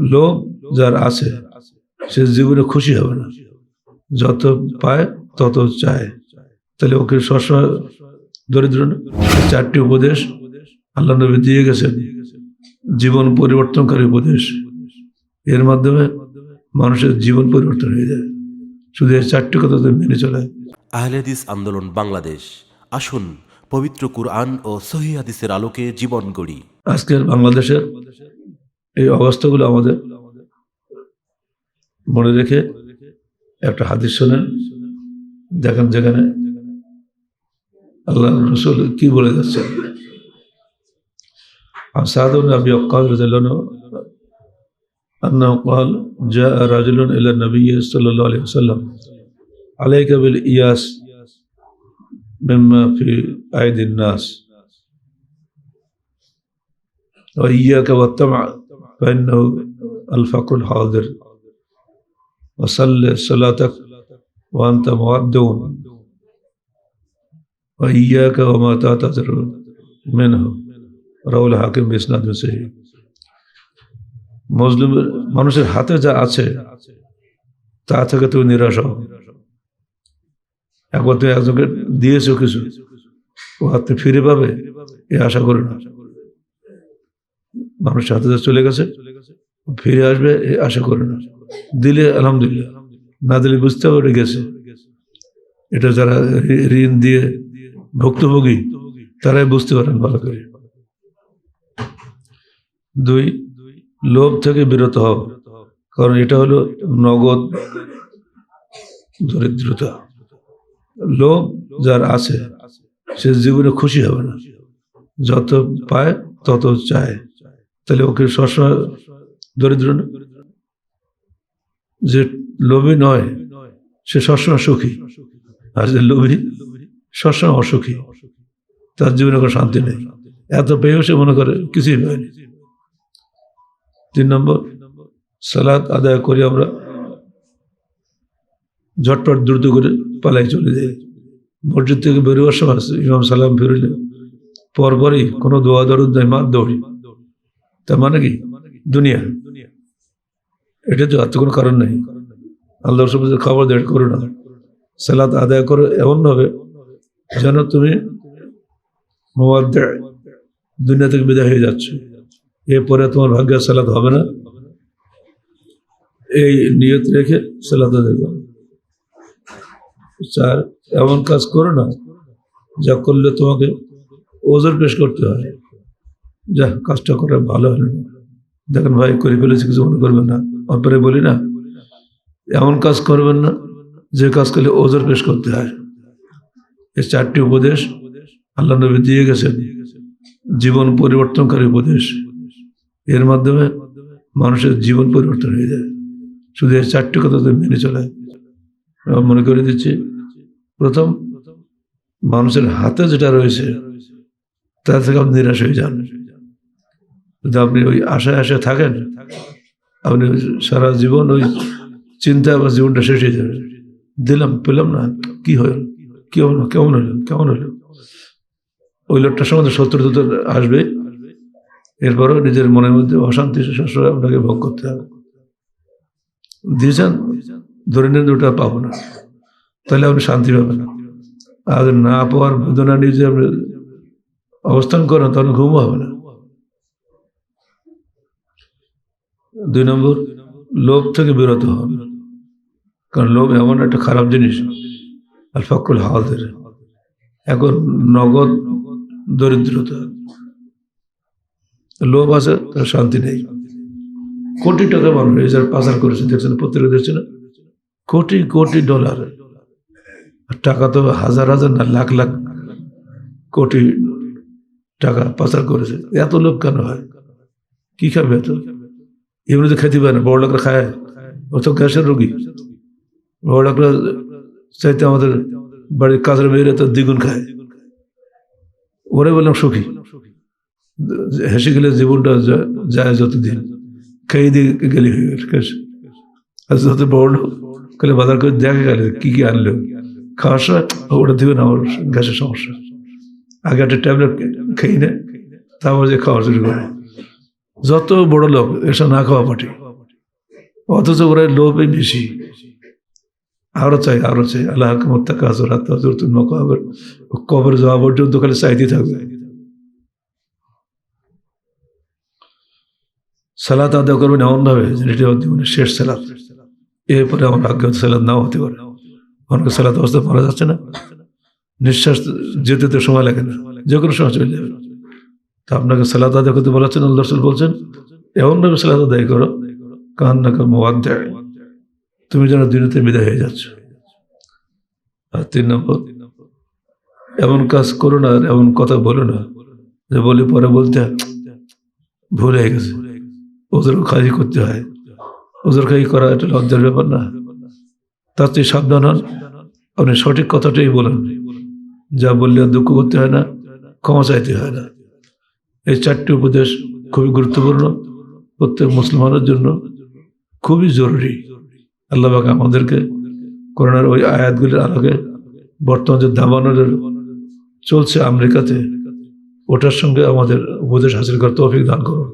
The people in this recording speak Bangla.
লোভ যার আছে সে জীবনে খুশি হবে না। যত পায় তত চায়। তাহলে ওকে সবসময় দরিদ্র চারটি উপদেশ আল্লাহ নবী দিয়ে গেছেন। জীবন পরিবর্তনকারী উপদেশ। এর মাধ্যমে মানুষের জীবন পরিবর্তন হয়ে যায়। শুধু এই চারটি কথা তো মেনে চলে। আহলেদিস আন্দোলন বাংলাদেশ। আসুন পবিত্র কুরআন ও সহি হাদিসের আলোকে জীবন গড়ি। আজকের বাংলাদেশের এই অবস্থাগুলো আমাদের মনে রেখে একটা হাদিস শোনেন দেখেন যেখানে আল্লাহ রসুল কি বলে যাচ্ছেন عن سعد بن ابي وقاص رضي الله عنه انه قال جاء رجل الى النبي صلى الله عليه وسلم عليك بالاياس مما في ايدي الناس وإياك والطمع فإنه الفقر الحاضر وصل صلاتك وأنت مودون وإياك وما تعتذر منه রাউল হাকিম বিসনাদ সহি মুসলিমের মানুষের হাতে যা আছে তা থেকে তুমি নিরাশ হও একবার তুমি একজনকে দিয়েছো কিছু ও হাতে ফিরে পাবে এ আশা করি না মানুষের হাতে যা চলে গেছে। ফিরে আসবে আশা করে না। দিলে আলহামদুলিল্লাহ। না দিলে বুঝতে হবে গেছে। এটা যারা ঋণ দিয়ে ভুক্তভোগী, তারাই বুঝতে পারেন ভালো করে। দুই, লোভ থেকে বিরত হও। কারণ এটা হলো নগদ দরিদ্রতা। লোভ যার আছে, সে জীবনে খুশি হবে না। যত পায়, তত চায়। তাহলে ওকে সবসময় দরিদ্র যে লোভী নয়, সে সবসময় সুখী। আর যে লোভী সবসময় অসুখী। তার জীবনে কোনো শান্তি নেই। এত পেয়েও সে মনে করে, কিছুই পায়নি তিন নম্বর সালাদ আদায় করি আমরা। ঝটপট দ্রুত করে পালাই চলে যাই। মসজিদ থেকে বেরোবার সময় ইমাম সালাম ফিরলে পরপরই কোনো দোয়া দরুদ নেই, মার দৌড়ি। তার মানে কি? দুনিয়া। এটা তো আর তো কোনো কারণ নেই। আল্লাহ সবুজের খবর দেড় করো না। সালাদ আদায় করো এমন এমনভাবে যেন তুমি দুনিয়া থেকে বিদায় হয়ে যাচ্ছে। এরপরে তোমার ভাগ্যের সালাদ হবে না। এই নিয়ত রেখে সালাদ আদায় করো। চার এমন কাজ করো না, যা করলে তোমাকে ওজোর পেশ করতে হয়। যা কাজটা করে ভালো হলো দেখেন ভাই, করে ফেলেছি, কিছু মনে করবেন না। অপরে বলি না, এমন কাজ করবেন না, যে কাজ করলে ওজোর পেশ করতে হয়। এই চারটি উপদেশ আল্লাহ নবী দিয়ে গেছেন। জীবন পরিবর্তনকারী উপদেশ। এর মাধ্যমে মানুষের জীবন পরিবর্তন হয়ে যায়। শুধু এই চারটি কথা তো মেনে চলে। মনে করে দিচ্ছি, প্রথম, মানুষের হাতে যেটা রয়েছে তা থেকে আপনি নিরাশ হয়ে যান। যদি আপনি ওই আশায় আশায় থাকেন, আপনি সারা জীবন ওই চিন্তা বা জীবনটা শেষ হয়ে যাবে। দিলাম, পেলাম না, কি হলো? কি হলো? কেমন হলো? কেমন হলো? ওই লোকটার সম্বন্ধে শত্রু সত্তর আসবে। এরপরও নিজের মনের মধ্যে অশান্তি সবসময় আপনাকে ভোগ করতে হবে। দিয়েছেন, ধরে নিন ওটা পাবো না। তাহলে আপনি শান্তি পাবেন না। আর না পাওয়ার বেদনা নিয়ে যে আপনি অবস্থান করেন তখন ঘুমও হবে না। দুই নম্বর, লোভ থেকে বিরত হন কারণ লোভ এমন একটা খারাপ জিনিস আর ফকুল হাওয়াদের এখন নগদ দরিদ্রতা। লোভ আছে, তার শান্তি নেই। কোটি টাকা মানুষ, এই যারা পাচার করেছে, দেখছেন, পত্রিকা দেখছে না কোটি কোটি ডলার। টাকা তো হাজার হাজার না, লাখ লাখ কোটি টাকা পাচার করেছে। এত লোক কেন হয়? কি খাবে এত? এমনি তো খেতে পারে না বড় লোকরা খায়। ও তো গ্যাসের রোগী। বড় লোকরা চাইতে আমাদের বাড়ির কাজের মেয়েরা তো দ্বিগুণ খায়। ওরে বললাম, সুখী। হেসে গেলে জীবনটা যায় যতদিন। খেয়ে দিয়ে গেলি হয়ে গেল আর যত বড় লোক গেলে বাজার করে দেখে গেলে কি কি আনলো। খাওয়ার ওটা দিবে না আমার গ্যাসের সমস্যা। আগে একটা ট্যাবলেট খেয়ে নেয় তারপর যে খাওয়া শুরু করে। যত বড় লোক এসব না খাওয়া পাঠি অথচ ওরা লোভই বেশি। আরও চাই আরও চাই। আল্লাহ মত্তা কাজর আত্মাজুর মকাবর কবর যাওয়া পর্যন্ত খালি চাইতে থাকবে। সালাত আদায় করবেন এমন ভাবে যে জীবনের শেষ সালাত। এরপরে আমার ভাগ্য সালাদ নাও হতে পারে। অনেক সালাত অবস্থা মারা যাচ্ছে না। নিঃশ্বাস যেতে তো সময় লাগে না। যে কোনো সময় চলে যাবে। তা আপনাকে সালাত আদায় করতে বলেছেন আল্লাহ রসুল বলছেন এমনভাবে সালাত আদায় করো কান্নাকা মোয়াদ দেয় তুমি যেন দিনতে বিদায় হয়ে যাচ্ছ। আর তিন নম্বর, এমন কাজ করো না এমন কথা বলো না, যে বলি পরে বলতে ভুল হয়ে গেছে। ওদের খাই করতে হয়। ওদের খাই করা এটা লজ্জার ব্যাপার না। তার চেয়ে সাবধান হন। আপনি সঠিক কথাটাই বলেন। যা বললে দুঃখ করতে হয় না, ক্ষমা চাইতে হয় না। এই চারটি উপদেশ খুবই গুরুত্বপূর্ণ। প্রত্যেক মুসলমানের জন্য খুবই জরুরি। আল্লাহবাক আমাদেরকে করোনার ওই আয়াতগুলির আলোকে বর্তমান যে দাবানোর চলছে আমেরিকাতে, ওটার সঙ্গে আমাদের উপদেশ হাসিল করতে অফিক দান করুন।